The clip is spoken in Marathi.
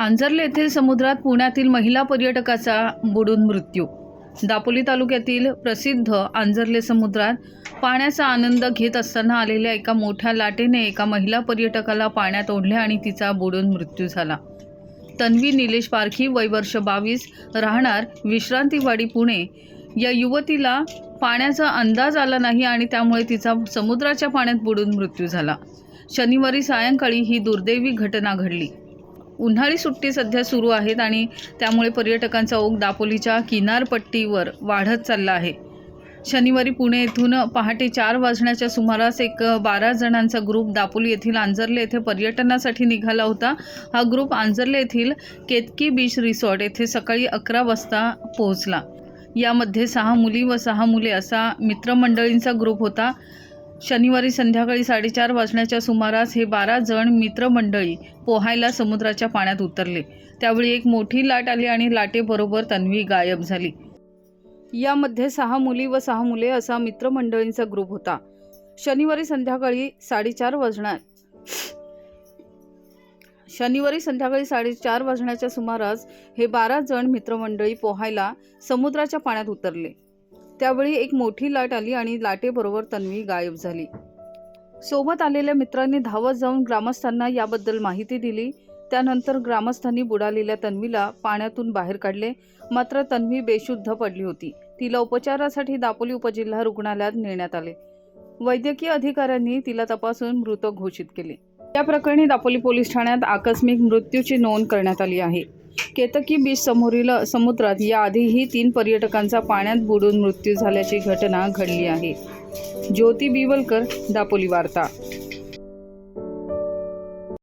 आंजर्ले येथील समुद्रात पुण्यातील महिला पर्यटकाचा बुडून मृत्यू. दापोली तालुक्यातील प्रसिद्ध आंजर्ले समुद्रात पाण्याचा आनंद घेत असताना आलेल्या एका मोठ्या लाटेने एका महिला पर्यटकाला पाण्यात ओढले आणि तिचा बुडून मृत्यू झाला. तन्वी निलेश पारखी वय वर्ष बावीस राहणार विश्रांतीवाडी पुणे. या युवतीला पाण्याचा अंदाज आला नाही आणि त्यामुळे तिचा समुद्राच्या पाण्यात बुडून मृत्यू झाला. शनिवारी सायंकाळी ही दुर्दैवी घटना घडली. उन्हाळी सुट्टी सध्या सुरू आहेत आणि त्यामुळे पर्यटकांचा ओघ दापोलीच्या किनारपट्टीवर वाढत चालला आहे. शनिवारी पुणे येथून पहाटे चार वाजण्याच्या सुमारास एक बारा जणांचा ग्रुप दापोली येथील आंजर्ले येथे पर्यटनासाठी निघाला होता. हा ग्रुप आंजर्ले येथील केतकी बीच रिसॉर्ट येथे सकाळी अकरा वाजता पोहोचला. यामध्ये सहा मुली व सहा मुले असा मित्रमंडळींचा ग्रुप होता. शनिवारी संध्याकाळी साडेचार वाजण्याच्या सुमारास हे बारा जण मित्रमंडळी पोहायला समुद्राच्या पाण्यात उतरले. त्यावेळी एक मोठी लाट आली आणि लाटेबरोबर तन्वी गायब झाली. यामध्ये सहा मुली व सहा मुले असा मित्रमंडळींचा ग्रुप होता. शनिवारी संध्याकाळी साडेचार वाजणार शनिवारी संध्याकाळी साडेचार वाजण्याच्या सुमारास हे बारा जण मित्रमंडळी पोहायला समुद्राच्या पाण्यात उतरले. त्यावेळी एक मोठी लाट आली आणि लाटेबरोबर तन्वी गायब झाली. सोबत आलेल्या मित्रांनी धावत जाऊन ग्रामस्थांना याबद्दल माहिती दिली. त्यानंतर ग्रामस्थांनी बुडालेल्या तन्वीला पाण्यातून बाहेर काढले. मात्र तन्वी बेशुद्ध पडली होती. तिला उपचारासाठी दापोली उपजिल्हा रुग्णालयात नेण्यात आले. वैद्यकीय अधिकाऱ्यांनी तिला तपासून मृत घोषित केले. या प्रकरणी दापोली पोलीस ठाण्यात आकस्मिक मृत्यूची नोंद करण्यात आली आहे. केतकी बीच समोरील समुद्रात याआधीही तीन पर्यटकांचा पाण्यात बुडून मृत्यू झाल्याची घटना घडली आहे. ज्योती बिवलकर दापोली वार्ता.